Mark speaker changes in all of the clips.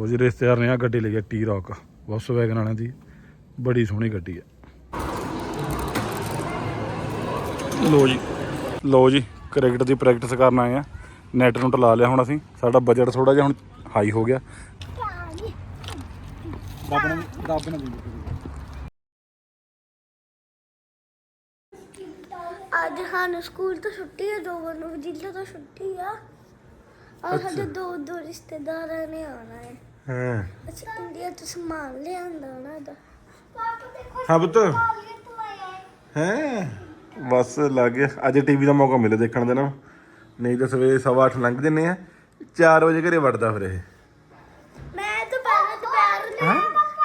Speaker 1: ਲੋ ਜੀ ਰਿਸ਼ਤੇਦਾਰ ਨੇ ਆ ਗੱਡੀ ਲਈ ਹੈ ਟੀ ਰੌਕ ਬੱਸ ਵੈਗਨ ਵਾਲਿਆਂ ਦੀ ਬੜੀ ਸੋਹਣੀ ਗੱਡੀ ਹੈ ਲੋ ਜੀ ਲੋ ਜੀ ਕ੍ਰਿਕਟ ਦੀ ਪ੍ਰੈਕਟਿਸ ਕਰਨ ਆਏ ਆ। ਨੈਟ ਨੂੰ ਲਾ ਲਿਆ ਹੁਣ ਅਸੀਂ। ਸਾਡਾ ਬਜਟ ਥੋੜਾ ਜਿਹਾ ਹੁਣ ਹਾਈ ਹੋ ਗਿਆ। ਰੱਬ ਨੇ ਰੱਬ ਨੇ
Speaker 2: ਅੱਜ ਸਾਨੂੰ ਸਕੂਲ ਤੋਂ ਛੁੱਟੀ ਹੈ ਦੋ ਨੂੰ ਵਜੀਲਾ ਤੋਂ ਛੁੱਟੀ ਆ। ਔਰ ਸਾਡੇ ਦੋ ਦੋ ਰਿਸ਼ਤੇਦਾਰਾਂ ਨੇ ਆਉਣਾ ਹੈ।
Speaker 1: ਹਾਂ।
Speaker 2: ਅੱਛਾ ਇੰਡੀਆ ਤੋਂ ਸਮਾਨ ਲਿਆਂਦਾ ਨਾ ਦਾ। ਪਾਪਾ ਦੇਖੋ
Speaker 1: ਹਾਂ ਪੁੱਤ। ਬਸ ਲੱਗ ਗਿਆ। ਅੱਜ ਟੀਵੀ ਦਾ ਮੌਕਾ ਮਿਲੇ ਦੇਖਣ ਦੇ ਨਾ ਨਹੀਂ ਤਾਂ ਸਵੇਰੇ ਸਵਾ ਅੱਠ ਲੰਘ ਜੰਨੇ ਆ। 4 ਵਜੇ ਘਰੇ ਵੜਦਾ ਫਿਰ ਇਹ।
Speaker 2: ਮੈਂ ਤਾਂ ਪਹਿਲਾਂ ਦੁਪਹਿਰ ਨੂੰ।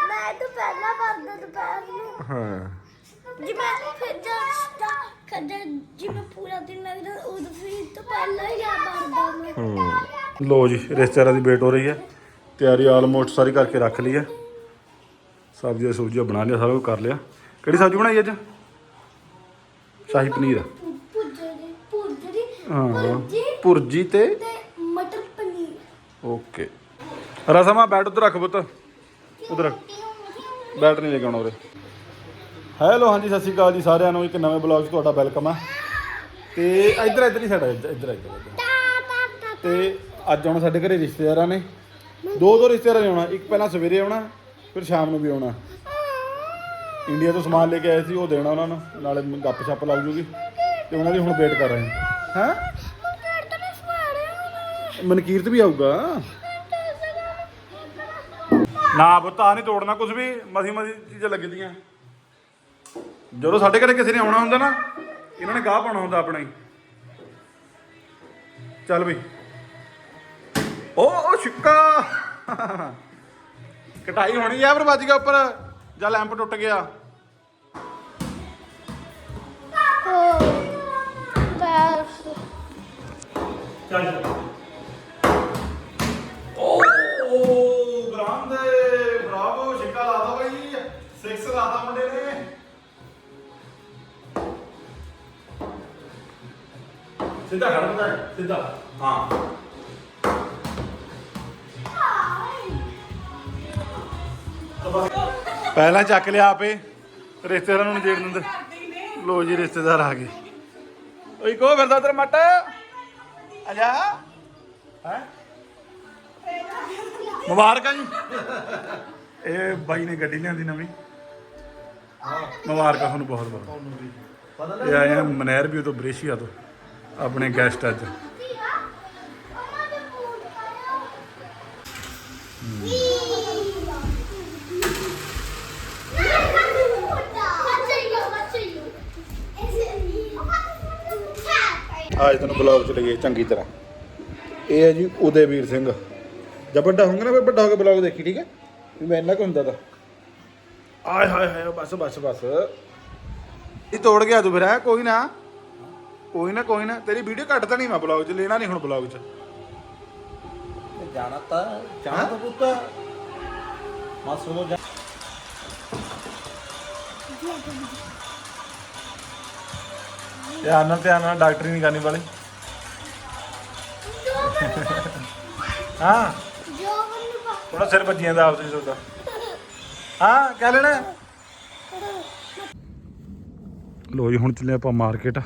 Speaker 2: ਮੈਂ ਤਾਂ ਪਹਿਲਾਂ ਕਰਦਾ ਦੁਪਹਿਰ ਨੂੰ।
Speaker 1: ਹਾਂ।
Speaker 2: ਜੀ ਮੈਂ ਫਿਰ ਜਦ ਕਦੇ ਜੀ ਮੈਂ ਪੂਰਾ ਦਿਨ ਲੱਗਦਾ ਉਦੋਂ ਫਿਰ ਤੋਂ ਪਹਿਲਾਂ ਹੀ ਆ ਕਰਦਾ ਮੈਂ।
Speaker 1: ਹੂੰ। ਲੋ ਜੀ ਰਿਸ਼ਤੇਦਾਰਾਂ ਦੀ ਵੇਟ ਹੋ ਰਹੀ ਹੈ ਤਿਆਰੀ ਆਲਮੋਸਟ ਸਾਰੀ ਕਰਕੇ ਰੱਖ ਲਈ ਹੈ ਸਬਜ਼ੀਆਂ ਸੁਬਜ਼ੀਆਂ ਬਣਾ ਲਿਆ ਸਾਰਾ ਕੁਝ ਕਰ ਲਿਆ। ਕਿਹੜੀ ਸਬਜ਼ੀ ਬਣਾਈ ਅੱਜ? ਸ਼ਾਹੀ ਪਨੀਰ।
Speaker 2: ਪੁੱਜਰੀ ਪੁੱਜਰੀ
Speaker 1: ਹਾਂ।
Speaker 2: ਪੁੱਜੀ
Speaker 1: ਭੁਰਜੀ ਤੇ
Speaker 2: ਮਟਰ ਪਨੀਰ।
Speaker 1: ਓਕੇ। ਰਸਮਾ ਬੈਠ ਉਧਰ ਰੱਖ ਪੁੱਤ। ਉਧਰ ਰੱਖ। ਬੈਠ ਨਹੀਂ ਲੈ ਕੇ ਆਉਣਾ ਉਰੇ। ਹੈਲੋ ਹਾਂਜੀ ਸਤਿ ਸ਼੍ਰੀ ਅਕਾਲ ਜੀ ਸਾਰਿਆਂ ਨੂੰ। ਇੱਕ ਨਵੇਂ ਬਲੌਗ 'ਚ ਤੁਹਾਡਾ ਵੈਲਕਮ ਹੈ ਤੇ ਇੱਧਰ ਇੱਧਰ ਹੀ ਸਾਡਾ ਇੱਧਰ ਇੱਧਰ
Speaker 2: ਤੇ
Speaker 1: ਅੱਜ ਆਉਣਾ ਸਾਡੇ ਘਰੇ ਰਿਸ਼ਤੇਦਾਰਾਂ ਨੇ। ਦੋ ਦੋ ਰਿਸ਼ਤੇਦਾਰਾਂ ਨੇ ਆਉਣਾ, ਇੱਕ ਪਹਿਲਾਂ ਸਵੇਰੇ ਆਉਣਾ, ਫਿਰ ਸ਼ਾਮ ਨੂੰ ਵੀ ਆਉਣਾ। ਇੰਡੀਆ ਤੋਂ ਸਮਾਨ ਲੈ ਕੇ ਆਏ ਸੀ, ਉਹ ਦੇਣਾ ਉਹਨਾਂ ਨੂੰ, ਨਾਲੇ ਗੱਪ ਛੱਪ ਲੱਗ ਜੂਗੀ, ਤੇ ਉਹਨਾਂ ਦੀ ਹੁਣ ਵੇਟ ਕਰ ਰਹੇ ਹਾਂ। ਹੈਂ? ਮਨਕੀਰਤ ਵੀ ਆਊਗਾ। ਨਾ ਬੁੱਤਾ ਨਹੀਂ ਤੋੜਨਾ ਕੁਝ ਵੀ, ਮਸੀ ਮਸੀ ਚੀਜ਼ਾਂ ਲੱਗਦੀਆਂ। ਜਦੋਂ ਸਾਡੇ ਘਰੇ ਕਿਸੇ ਨੇ ਆਉਣਾ ਹੁੰਦਾ ਨਾ, ਇਹਨਾਂ ਨੇ ਗਾਹ ਪਾਉਣਾ ਹੁੰਦਾ ਆਪਣਾ ਹੀ। ਚੱਲ ਬਈ। ਓ ਓ ਛਿੱਕਾ। ਕਟਾਈ ਹੋਣੀ ਆ ਪਰ ਵੱਜ ਗਿਆ ਉੱਪਰ। ਜਾਂ ਲੈਂਪ ਟੁੱਟ ਗਿਆ। ਚੱਲ ਓ ਗ੍ਰਾਂਦੇ ਬਰਾਵੋ ਛਿੱਕਾ ਲਾਦਾ ਬਾਈ। 6 ਲਾਦਾ ਮੁੰਡੇ ਨੇ। ਸਿੱਧਾ ਖੜ ਬਤਾ ਸਿੱਧਾ। ਹਾਂ। ਪਹਿਲਾਂ ਚੱਕ ਲਿਆ ਆਪੇ। ਰਿਸ਼ਤੇਦਾਰਾਂ ਨੂੰ ਜੇੜ ਦਿੰਦੇ। ਲੋ ਜੀ ਰਿਸ਼ਤੇਦਾਰ ਆ ਗਏ। ਓਏ ਕੋ ਫਿਰਦਾ ਤੇਰਾ ਮੱਟ। ਆਜਾ ਹੈ? ਮੁਬਾਰਕਾਂ ਜੀ। ਇਹ ਬਾਈ ਨੇ ਗੱਡੀ ਲਿਆਂਦੀ ਨਵੀਂ। ਮੁਬਾਰਕਾਂ ਤੁਹਾਨੂੰ ਬਹੁਤ ਬਹੁਤ। ਇਹ ਆਏ ਆ ਮਨੈਰ ਵੀ ਤੋਂ ਬ੍ਰੇਸ਼ੀਆ ਤੋਂ ਆਪਣੇ ਗੈਸਟ ਅੱਜ।
Speaker 2: ਉਹਨਾਂ ਦੇ ਫੂਡ ਪਾਇਆ
Speaker 1: ਅੱਜ ਤੁਹਾਨੂੰ ਬਲੌਗ ਚ ਲਈਏ ਚੰਗੀ ਤਰ੍ਹਾਂ। ਇਹ ਹੈ ਜੀ ਉਦੇਵੀਰ ਸਿੰਘ। ਜਦ ਵੱਡਾ ਹੋਊਗਾ ਨਾ, ਫਿਰ ਵੱਡਾ ਹੋ ਕੇ ਬਲੌਗ ਦੇਖੀ, ਠੀਕ ਹੈ? ਵੀ ਮੈਂ ਇੰਨਾ ਕੁ ਹੁੰਦਾ ਤਾਂ। ਆਏ ਹਾਏ ਹਾਏ, ਬਸ ਬਸ ਬਸ। ਇਹ ਤੋੜ ਗਿਆ ਤੂੰ ਫਿਰ, ਹੈ? ਕੋਈ ਨਾ। ਕੋਈ ਨਾ ਕੋਈ ਨਾ। ਤੇਰੀ ਵੀਡੀਓ ਕੱਟ ਤਾਂ ਨਹੀਂ ਮੈਂ ਬਲੌਗ ਚ ਲੈਣਾ ਨਹੀਂ ਹੁਣ ਬਲੌਗ ਚ।
Speaker 3: ਜਾਣਾ ਤਾਂ ਜਾਣਾ ਤਾਂ ਪੁੱਤ ਮਾਸਰ ਨੂੰ ਜਾ
Speaker 1: ਧਿਆਨ ਨਾਲ ਧਿਆਨ ਨਾਲ, ਡਾਕਟਰੀ ਨਹੀਂ ਕਰਨੀ ਵਾਲੀ। ਹਾਂ। ਥੋੜਾ ਸਿਰ ਵੱਜੀਆਂ ਦਾ ਆਪਸੇ ਤੁਹਾਡਾ। ਹਾਂ, ਕਹਿ ਲੈਣਾ। ਲੋ ਜੀ, ਹੁਣ ਚੱਲੇ ਆਪਾਂ ਮਾਰਕੀਟ।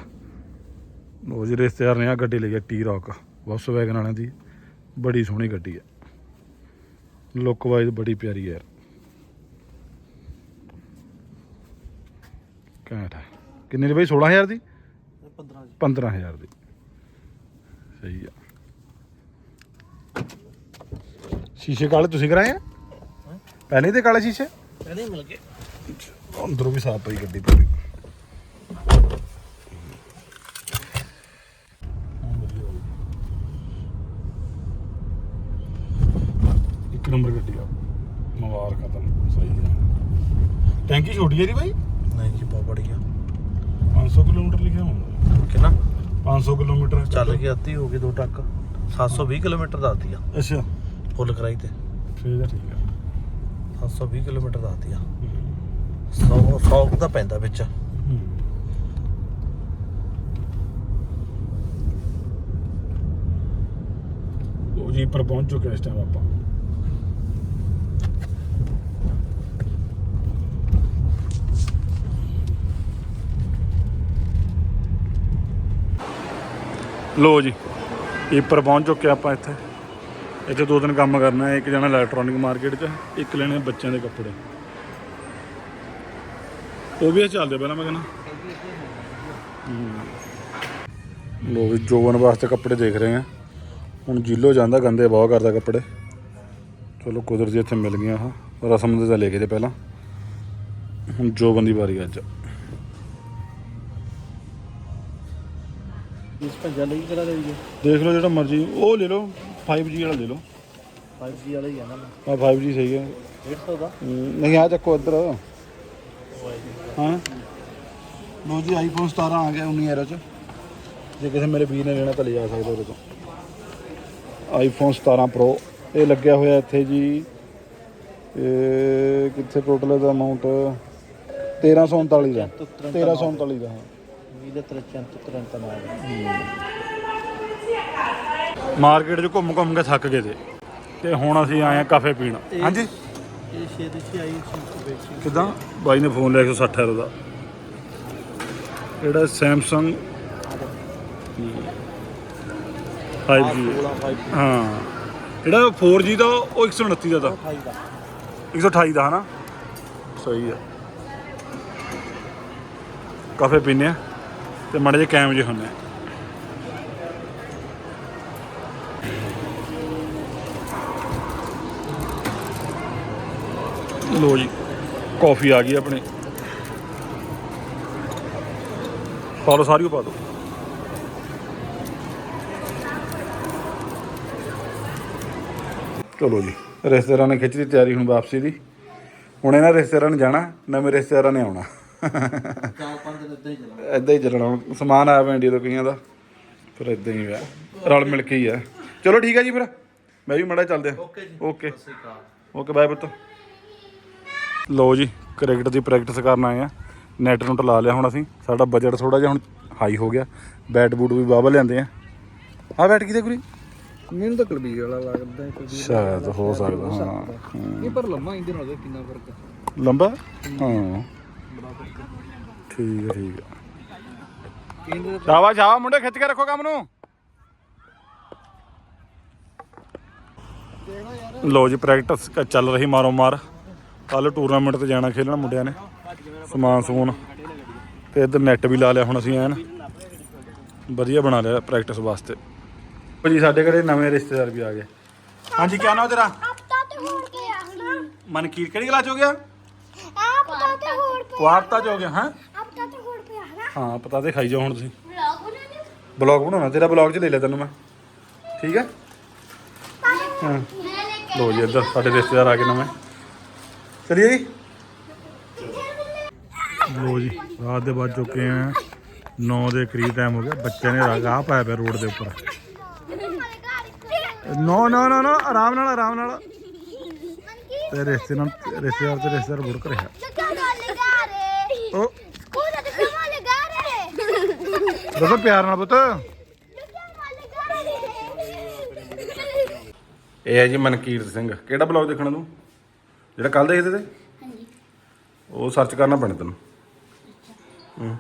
Speaker 1: ਲੋ ਜੀ, ਰਿਸ਼ਤੇਦਾਰ ਨੇ ਆ ਗੱਡੀ ਲਈ ਆ ਟੀ ਰੌਕ ਬੱਸ ਵੈਗਨ ਵਾਲਿਆਂ ਦੀ ਬੜੀ ਸੋਹਣੀ ਗੱਡੀ ਹੈ ਲੁੱਕ ਵਾਈਜ਼ ਬੜੀ ਪਿਆਰੀ ਹੈ ਯਾਰ। ਘੈਂਟ ਹੈ ਕਿੰਨੇ ਦੀ ਬਈ? 16000 ਦੀ?
Speaker 3: 15 ਜੀ
Speaker 1: 15000 ਦੀ। ਸਹੀ ਆ। ਸ਼ੀਸ਼ੇ ਕਾਲੇ ਤੁਸੀਂ ਕਰਾਏ ਆ? ਪਹਿਲੇ ਤੇ ਕਾਲੇ ਸ਼ੀਸ਼ੇ?
Speaker 3: ਪਹਿਲੇ ਮਿਲ ਗਏ।
Speaker 1: ਅੰਦਰੋਂ ਵੀ ਸਾਫ਼ ਪਈ ਗੱਡੀ ਪੂਰੀ। ਇੱਕ ਨੰਬਰ ਗੱਡੀ ਆ। ਮੁਬਾਰਕਾਂ ਤੁਹਾਨੂੰ ਸਹੀ ਹੈ ਟੈਂਕੀ ਛੋਟੀ ਹੈ ਦੀ ਬਾਈ?
Speaker 3: ਨਹੀਂ ਜੀ ਬਹੁਤ ਬੜੀਆ
Speaker 1: 500 ਕਿਲੋਮੀਟਰ ਲਿਖਿਆ ਹੁੰਦਾ
Speaker 3: ਕਿੰਨਾ?
Speaker 1: 500 ਕਿਲੋਮੀਟਰ
Speaker 3: ਚੱਲ ਕੇ ਅੱਧੀ ਹੋ ਗਈ ਦੋ ਟੱਕ। 720 ਕਿਲੋਮੀਟਰ ਦੱਸਦੀ ਆ
Speaker 1: ਅੱਛਾ।
Speaker 3: ਫੁੱਲ ਕਰਾਈ ਤੇ।
Speaker 1: ਫੇਰ ਤਾਂ ਠੀਕ ਆ।
Speaker 3: 720 ਕਿਲੋਮੀਟਰ ਦੱਸਦੀ ਆ 100 100 ਦਾ ਪੈਂਦਾ ਵਿੱਚ।
Speaker 1: ਉਹ ਜੀ ਪਰ ਪਹੁੰਚ ਚੁੱਕੇ ਇਸ ਟਾਈਮ ਆਪਾਂ। ਲੋ ਜੀ ਈਪਰ ਪਹੁੰਚ ਚੁੱਕੇ ਆਪਾਂ ਇੱਥੇ। ਇੱਥੇ ਦੋ ਦਿਨ ਕੰਮ ਕਰਨਾ ਹੈ, ਇੱਕ ਜਾਣਾ ਇਲੈਕਟ੍ਰੋਨਿਕ ਮਾਰਕੀਟ 'ਚ, ਇੱਕ ਲੈਣੇ ਬੱਚਿਆਂ ਦੇ ਕੱਪੜੇ। ਉਹ ਵੀ ਇਹ ਚੱਲਦੇ ਪਹਿਲਾਂ ਮੈਂ ਕਹਿੰਦਾ। ਲੋ ਵੀ ਜੋਵਨ ਵਾਸਤੇ ਕੱਪੜੇ ਦੇਖ ਰਹੇ ਆ। ਹੁਣ ਜਿੱਲੋ ਜਾਂਦਾ, ਗੰਦੇ ਬਹੁਤ ਕਰਦਾ ਕੱਪੜੇ। ਚਲੋ ਕੁਦਰਤੀ ਇੱਥੇ ਮਿਲ ਗਈਆਂ ਆਹ ਰਸਮ ਦੇ ਤਾਂ ਲੈ ਕੇ ਤੇ ਪਹਿਲਾਂ। ਹੁਣ ਜੋਬਨ ਦੀ ਵਾਰੀ ਅੱਜ।
Speaker 3: ਇਸ ਲਈ ਕਿਹੜਾ
Speaker 1: ਦੇਖ ਲਓ ਜਿਹੜਾ ਮਰਜ਼ੀ ਉਹ ਲੈ ਲਓ 5G ਵਾਲਾ ਲੈ ਲਓ।
Speaker 3: 5G ਵਾਲਾ ਹੀ ਹੈ ਨਾ
Speaker 1: ਆ 5G ਸਹੀ ਹੈ।
Speaker 3: 150 ਦਾ?
Speaker 1: ਹਮ, ਨਹੀਂ ਆ ਚੱਕੋ ਇੱਧਰ। ਹਾਂ। ਲੋ ਜੀ ਆਈਫੋਨ 17 ਆ ਗਿਆ 19 에ਰਾ ਚ। ਜੇ ਕਿਸੇ ਮੇਰੇ ਵੀਰ ਨੇ ਲੈਣਾ ਤਾਂ ਲੈ ਜਾ ਸਕਦਾ ਉਹਦੇ ਤੋਂ। ਆਈਫੋਨ 17 ਪ੍ਰੋ ਇਹ ਲੱਗਿਆ ਹੋਇਆ ਇੱਥੇ ਜੀ। ਇਹ ਕਿੱਥੇ ਟੋਟਲ ਦਾ ਅਮਾਉਂਟ 1339 ਦਾ। 1339 ਦਾ ਹਾਂ।
Speaker 3: ਵੀਲੇ 330 ਨਾਲ
Speaker 1: ਮਾਰਕੀਟ 'ਚ ਘੁੰਮ ਘੁੰਮ ਕੇ ਥੱਕ ਗਏ ਤੇ। ਤੇ ਹੁਣ ਅਸੀਂ ਆਏ ਆ ਕਾਫੇ ਪੀਣ। ਹਾਂਜੀ?
Speaker 3: ਇਹ ਸ਼ੇਦ ਚ ਆਈ ਸੀ ਵੇਚੀ
Speaker 1: ਕਿਦਾਂ? ਬਾਈ ਨੇ ਫੋਨ ਲਿਆ 160 euro ਦਾ। ਜਿਹੜਾ ਸੈਮਸੰਗ 5G
Speaker 3: ਕੋਲਾ 5
Speaker 1: ਹਾਂ। ਜਿਹੜਾ 4G ਦਾ ਉਹ 129 ਦਾ ਤਾਂ।
Speaker 3: 28 ਦਾ।
Speaker 1: 128 ਦਾ ਹਨਾ? ਸਹੀ ਆ। ਕਾਫੇ ਪੀਨੇ ਆ? ਤੇ ਮਾੜੇ ਜਿਹੇ ਕੈਮ ਜੇ ਹੁੰਦੇ ਲੋ ਜੀ, ਕਾਫੀ ਆ ਗਈ ਆਪਣੀ। ਪਾ ਲਓ, ਸਾਰੀ ਪਾ ਦਿਓ। ਚਲੋ ਜੀ, ਰਿਸ਼ਤੇਦਾਰਾਂ ਨੇ ਖਿੱਚ ਦੀ ਤਿਆਰੀ ਹੁਣ ਵਾਪਸੀ ਦੀ। ਹੁਣ ਇਹਨਾਂ ਰਿਸ਼ਤੇਦਾਰਾਂ ਨੇ ਜਾਣਾ, ਨਵੇਂ ਰਿਸ਼ਤੇਦਾਰਾਂ ਨੇ ਆਉਣਾ।
Speaker 3: ਇਦਾਂ ਹੀ ਚੱਲਣਾ।
Speaker 1: ਇਦਾਂ ਹੀ ਚੱਲਣਾ। ਹੁਣ ਸਮਾਨ ਆਇਆ ਇੰਡੀਆ ਤੋਂ ਕਈਆਂ ਦਾ ਫਿਰ ਇਦਾਂ ਹੀ ਹੋਇਆ ਰਲ ਮਿਲ ਕੇ ਹੀ ਆ। ਚਲੋ ਠੀਕ ਹੈ ਜੀ ਫਿਰ। ਮੈਂ ਵੀ ਮੜਾ ਚੱਲਦੇ ਆ।
Speaker 3: ਓਕੇ ਜੀ।
Speaker 1: ਓਕੇ।
Speaker 3: ਸਤਿ ਸ਼੍ਰੀ ਅਕਾਲ।
Speaker 1: ਓਕੇ ਬਾਏ ਪੁੱਤ। ਲਓ ਜੀ ਕ੍ਰਿਕਟ ਦੀ ਪ੍ਰੈਕਟਿਸ ਕਰਨ ਆਏ ਆ। ਨੈਟ ਨੂੰ ਲਾ ਲਿਆ ਹੁਣ ਅਸੀਂ। ਸਾਡਾ ਬਜਟ ਥੋੜਾ ਜਿਹਾ ਹੁਣ ਹਾਈ ਹੋ ਗਿਆ। ਬੈਟ ਬੂਟ ਵੀ ਬਾਬਾ ਲਿਆਂਦੇ ਆ। ਆ ਬੈਟ ਕਿਤੇ ਗੁਰੀ
Speaker 3: ਮੈਨੂੰ ਤਾਂ ਕਲਬੀਰ ਵਾਲਾ ਲੱਗਦਾ ਹੈ ਕਲਬੀਰ
Speaker 1: ਸ਼ਾਇਦ ਹੋ ਸਕਦਾ ਹਾਂ।
Speaker 3: ਨਹੀਂ ਪਰ ਲੰਮਾ ਇੰਦੇ ਨਾਲ ਕਿੰਨਾ ਫ਼ਰਕ ਹੈ?
Speaker 1: ਲੰਬਾ? ਹਾਂ। ਠੀਕ ਹੈ ਠੀਕ ਹੈ
Speaker 3: ਕਹਿੰਦੇ
Speaker 1: ਸ਼ਾਬਾਸ਼ ਸ਼ਾਬਾਸ਼ ਮੁੰਡੇ ਖਿੱਚ ਕੇ ਰੱਖੋ ਕੰਮ ਨੂੰ। ਲੋ ਜੀ ਪ੍ਰੈਕਟਿਸ ਚੱਲ ਰਹੀ ਮਾਰੋ ਮਾਰ। ਕੱਲ ਟੂਰਨਾਮੈਂਟ ਤੇ ਜਾਣਾ ਖੇਲਣ ਮੁੰਡਿਆਂ ਨੇ ਸਮਾਨ ਸਮੂਨ। ਤੇ ਇੱਧਰ ਨੈਟ ਵੀ ਲਾ ਲਿਆ ਹੁਣ ਅਸੀਂ ਐਨ। ਵਧੀਆ ਬਣਾ ਲਿਆ ਪ੍ਰੈਕਟਿਸ ਵਾਸਤੇ। ਭਾਜੀ ਸਾਡੇ ਘਰੇ ਨਵੇਂ ਰਿਸ਼ਤੇਦਾਰ ਵੀ ਆ ਗਏ। ਹਾਂਜੀ ਕੀ ਨਾਮ ਤੇਰਾ?
Speaker 2: ਤੇ ਹੋਰ
Speaker 1: ਮਨਕੀਰ ਕਿਹੜੀ ਕਲਾਸ ਚ ਹੋ ਗਿਆ?
Speaker 2: ਹਫਤਾ ਤੇ ਹੋਰ ਪਿਆ
Speaker 1: ਕੁਆਰਤਾ ਚ ਹੋ ਗਿਆ ਹਾਂ
Speaker 2: ਹਫਤਾ ਤੇ ਹੋਰ ਪਿਆ ਹਨਾ
Speaker 1: ਹਾਂ ਪਤਾ ਤੇ ਖਾਈ ਜਾਓ ਹੁਣ ਤੁਸੀਂ।
Speaker 2: ਵਲੌਗ ਬਣਾਉਣਾ
Speaker 1: ਬਲੌਗ ਬਣਾਉਣਾ ਤੇਰਾ ਬਲੌਗ 'ਚ ਲੈ ਲਿਆ ਤੈਨੂੰ ਮੈਂ। ਠੀਕ ਹੈ ਹਾਂ।
Speaker 2: ਮੈਂ ਲੈ ਕੇ
Speaker 1: ਲੋ ਜੀ ਇੱਧਰ ਸਾਡੇ ਰਿਸ਼ਤੇਦਾਰ ਆ ਗਏ ਨਵੇਂ। ਚਲਿਏ ਜੀ? ਲੋ ਜੀ ਰਾਤ ਦੇ ਵੱਜ ਚੁੱਕੇ ਆ। 9 ਦੇ ਕਰੀਬ ਟਾਈਮ ਹੋ ਗਿਆ ਬੱਚੇ ਨੇ ਰਾਹ ਪਾਇਆ ਪਿਆ ਰੋਡ ਦੇ ਉੱਪਰ। ਨੋ ਨੋ ਨੋ ਨੋ ਆਰਾਮ ਨਾਲ ਆਰਾਮ ਨਾਲ। ਤੇ ਰਿਸ਼ਤੇਦਾਰ ਰਿਸ਼ਤੇਦਾਰ ਤੇ ਰਿਸ਼ਤੇਦਾਰ ਬੁੜਕ ਰਿਹਾ। ਦੱਸੋ ਪਿਆਰ ਨਾਲ ਪੁੱਤ। ਇਹ ਹੈ ਜੀ ਮਨਕੀਰਤ ਸਿੰਘ। ਕਿਹੜਾ ਬਲੌਗ ਦੇਖਣਾ ਤੂੰ? ਜਿਹੜਾ ਕੱਲ ਦੇਖਦੇ ਤੇ?
Speaker 2: ਹਾਂਜੀ।
Speaker 1: ਉਹ ਸਰਚ ਕਰਨਾ ਪੈਣਾ ਤੈਨੂੰ। ਹੂੰ।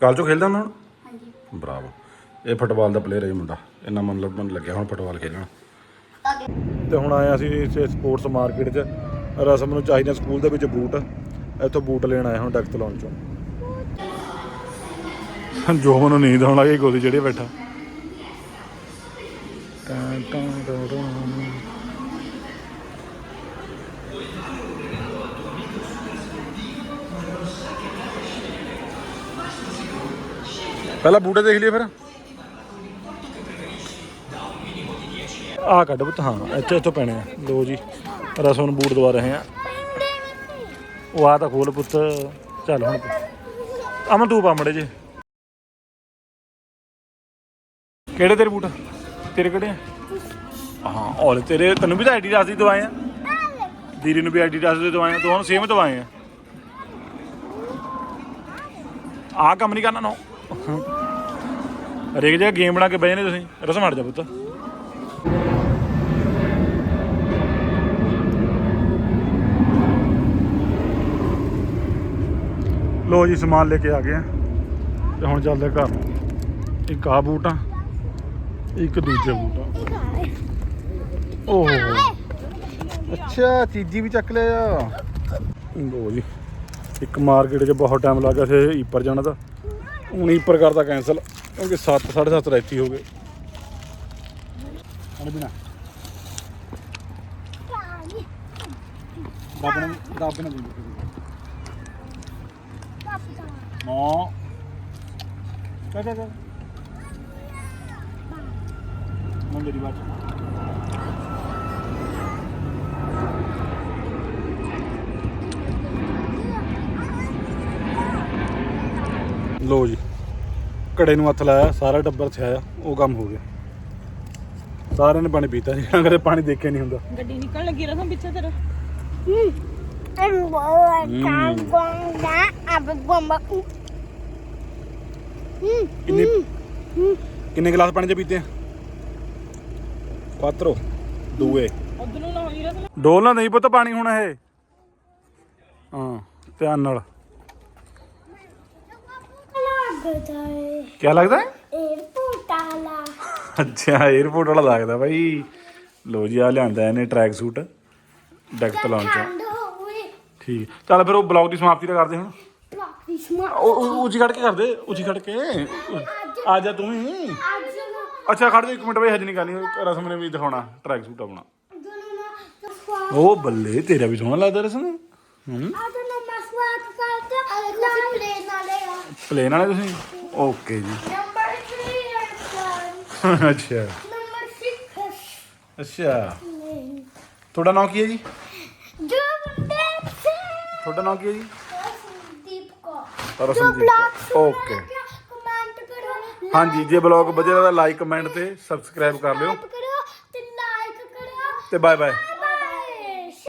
Speaker 1: ਕੱਲ ਚੋਂ ਖੇਲਦਾ ਹੁਣ?
Speaker 2: ਹਾਂਜੀ।
Speaker 1: ਬਰਾਵੋ ਇਹ ਫੁੱਟਬਾਲ ਦਾ ਪਲੇਅਰ ਹੈ ਜੀ ਮੁੰਡਾ। ਇੰਨਾ ਮਨ ਲੱਗਣ ਲੱਗਿਆ ਹੁਣ ਫੁੱਟਬਾਲ ਖੇਲਣ। ਤੇ ਹੁਣ ਆਏ ਅਸੀਂ ਇੱਥੇ ਸਪੋਰਟਸ ਮਾਰਕੀਟ 'ਚ। ਰਸਮ ਨੂੰ ਚਾਹੀਦੇ ਸਕੂਲ ਦੇ ਵਿੱਚ ਬੂਟ। ਇੱਥੋਂ ਬੂਟ ਲੈਣ ਆਏ ਹੁਣ ਡੈਕਤ ਲਾਉਣ ਚੋਂ। ਜੋ ਮੈਨੂੰ ਨੀਂਦ ਆਉਣ ਲੱਗੀ ਗੋਦੀ ਜਿਹੜੇ ਬੈਠਾ। ਟਾਂ ਟਾਂ ਪਹਿਲਾਂ ਬੂਟੇ ਦੇਖ ਲਈਏ ਫਿਰ। ਆ ਕੱਢ ਪੁੱਤ, ਹਾਂ, ਇੱਥੇ, ਇੱਥੋਂ ਪੈਣੇ ਆ। ਲੋ ਜੀ ਰਸਮ ਬੂਟ ਦਵਾ ਰਹੇ ਆ। ਉਹ ਆ ਤਾਂ ਖੋਲ ਪੁੱਤ, ਚੱਲ ਹੁਣ ਅਮਨ ਤੂੰ ਪਾ ਮੜੇ ਜੇ। ਕਿਹੜੇ ਤੇਰੇ ਬੂਟ? ਤੇਰੇ ਕਿਹੜੇ ਆ? ਹਾਂ, ਔਰ ਤੇਰੇ, ਤੈਨੂੰ ਵੀ ਤਾਂ ਐਡੀਡਾਸ ਦੀ ਦਵਾਏ ਆ। ਦੀਦੀ ਨੂੰ ਵੀ ਐਡੀਡਾਸ ਦੀ ਦਵਾਏ ਆ ਦੋਨੋਂ ਸੇਮ ਦਵਾਏ ਆ। ਆ ਕੰਮ ਨਹੀਂ ਕਰਨਾ, ਨੋ। ਹਰੇਕ ਜਗ੍ਹਾ ਗੇਮ ਬਣਾ ਕੇ ਬਹਿ ਜਾਂਦੇ ਤੁਸੀਂ। ਰਸਮ ਹਟ ਜਾ ਪੁੱਤ। ਲੋ ਜੀ, ਸਮਾਨ ਲੈ ਕੇ ਆ ਗਏ ਆ। ਤੇ ਹੁਣ ਚੱਲਦੇ ਘਰ ਇੱਕ ਆ ਬੂਟ ਆ। ਇੱਕ ਦੂਜੇ ਬੂਟਾ ਓਹ। ਅੱਛਾ ਚੀਜੀ ਵੀ ਚੱਕ ਲਿਆ। ਲੋ ਜੀ ਇੱਕ ਮਾਰਕੀਟ 'ਚ ਬਹੁਤ ਟਾਈਮ ਲੱਗ ਗਿਆ ਸੀ ਈਪਰ ਜਾਣਾ ਤਾਂ ਹੁਣ ਈਪਰ ਕਰਦਾ ਕੈਨਸਲ ਕਿਉਂਕਿ 7 7:30 ਰੈਤੀ ਹੋ ਗਏ। ਹਣ ਬਿਨਾ। ਦਾਬਣਾ ਦਾਬਣਾ ਦੇ। ਨੋ। ਕਾ ਕਾ ਦੀ ਬਾਤ। ਲੋ ਜੀ ਘੜੇ ਨੂੰ ਹੱਥ ਲਾਇਆ ਸਾਰਾ ਟੱਬਰ ਥਿਆਇਆ ਉਹ ਕੰਮ ਹੋ ਗਿਆ। ਸਾਰਿਆਂ ਨੇ ਪਾਣੀ ਪੀਤਾ ਜਿਹੜਾ ਕਦੇ ਪਾਣੀ ਦੇਖਿਆ ਨਹੀਂ ਹੁੰਦਾ।
Speaker 4: ਗੱਡੀ ਨਿਕਲਣ ਲੱਗੀ ਰਸਮ ਪਿੱਛੇ ਤੇਰਾ।
Speaker 1: ਕਿੰਨੇ ਕਿੰਨੇ ਗਲਾਸ ਪਾਣੀ ਦੇ ਪੀਤੇ ਆ? 4 2
Speaker 4: ਉਧਰੋਂ ਨਾ
Speaker 1: ਨਹੀਂ ਪੁੱਤ ਪਾਣੀ ਹੁਣ ਇਹ। ਹਾਂ ਧਿਆਨ ਨਾਲ। ਕੀ ਲੱਗਦਾ? ਹੈ ਅੱਛਾ 에어ਪੋਰਟ ਵਾਲਾ ਲੱਗਦਾ ਭਾਈ ਲੋ ਜੀ ਆ ਲਿਆਂਦਾ ਇਹਨੇ ਟਰੈਕ ਸੂਟ ਡੈਕਟ ਲਾਂਚ
Speaker 2: ਠੰਡ ਹੋਵੇ।
Speaker 1: ਠੀਕ ਚੱਲ ਫਿਰ ਉਹ ਬਲੌਗ ਦੀ ਸਮਾਪਤੀ ਤਾਂ ਕਰਦੇ ਹੁਣ।
Speaker 2: ਪ੍ਰਾਕਟਿਸ ਮਾ
Speaker 1: ਉਹ- ਉਹ- ਉੱਚੀ ਕੱਢ ਕੇ ਕਰਦੇ ਉੱਚੀ ਕੱਢ ਕੇ। ਆ ਜਾ ਤੂੰ ਹੀ ਅੱਛਾ ਖੜ ਜਾ ਇੱਕ ਮਿੰਟ ਬਈ ਹਜੇ ਨਹੀਂ ਕਰਨੀ ਰਸਮ ਨੇ ਵੀ ਦਿਖਾਉਣਾ ਟਰੈਕ ਸੂਟ ਆਪਣਾ।
Speaker 2: ਦੋਨੋਂ ਨਾ ਤਸਵਾਰ
Speaker 1: ਉਹ ਬੱਲੇ ਤੇਰਾ ਵੀ ਸੋਹਣਾ ਲੱਗਦਾ ਰਸਮ। ਹੂੰ।
Speaker 2: ਅੱਜ ਨਾ ਮਸਵਾਤ ਕਰਦਾ ਲਾਈਨ ਪਲੇਨ ਵਾਲੇ ਆ
Speaker 1: ਪਲੇਨ ਵਾਲੇ ਤੁਸੀਂ? ਓਕੇ ਜੀ।
Speaker 2: ਨੰਬਰ 3
Speaker 1: ਅੱਛਾ।
Speaker 2: ਨੰਬਰ 6
Speaker 1: ਅੱਛਾ। ਤੁਹਾਡਾ ਨਾਮ ਕੀ ਹੈ ਜੀ? ਤੁਹਾਡਾ ਨਾਮ ਕੀ ਹੈ ਜੀ? ਰਸਮਦੀਪ ਕੌਰ।
Speaker 2: ਬਲੌਗ
Speaker 1: ਓਕੇ ਹਾਂਜੀ ਜੇ ਬਲੌਗ ਵਧੀਆ ਲੱਗਦਾ ਲਾਈਕ ਕਮੈਂਟ ਤੇ ਸਬਸਕ੍ਰਾਈਬ ਕਰ ਲਿਓ।
Speaker 2: ਕਰੋ ਤੇ ਲਾਈਕ ਕਰੋ
Speaker 1: ਤੇ ਬਾਏ ਬਾਏ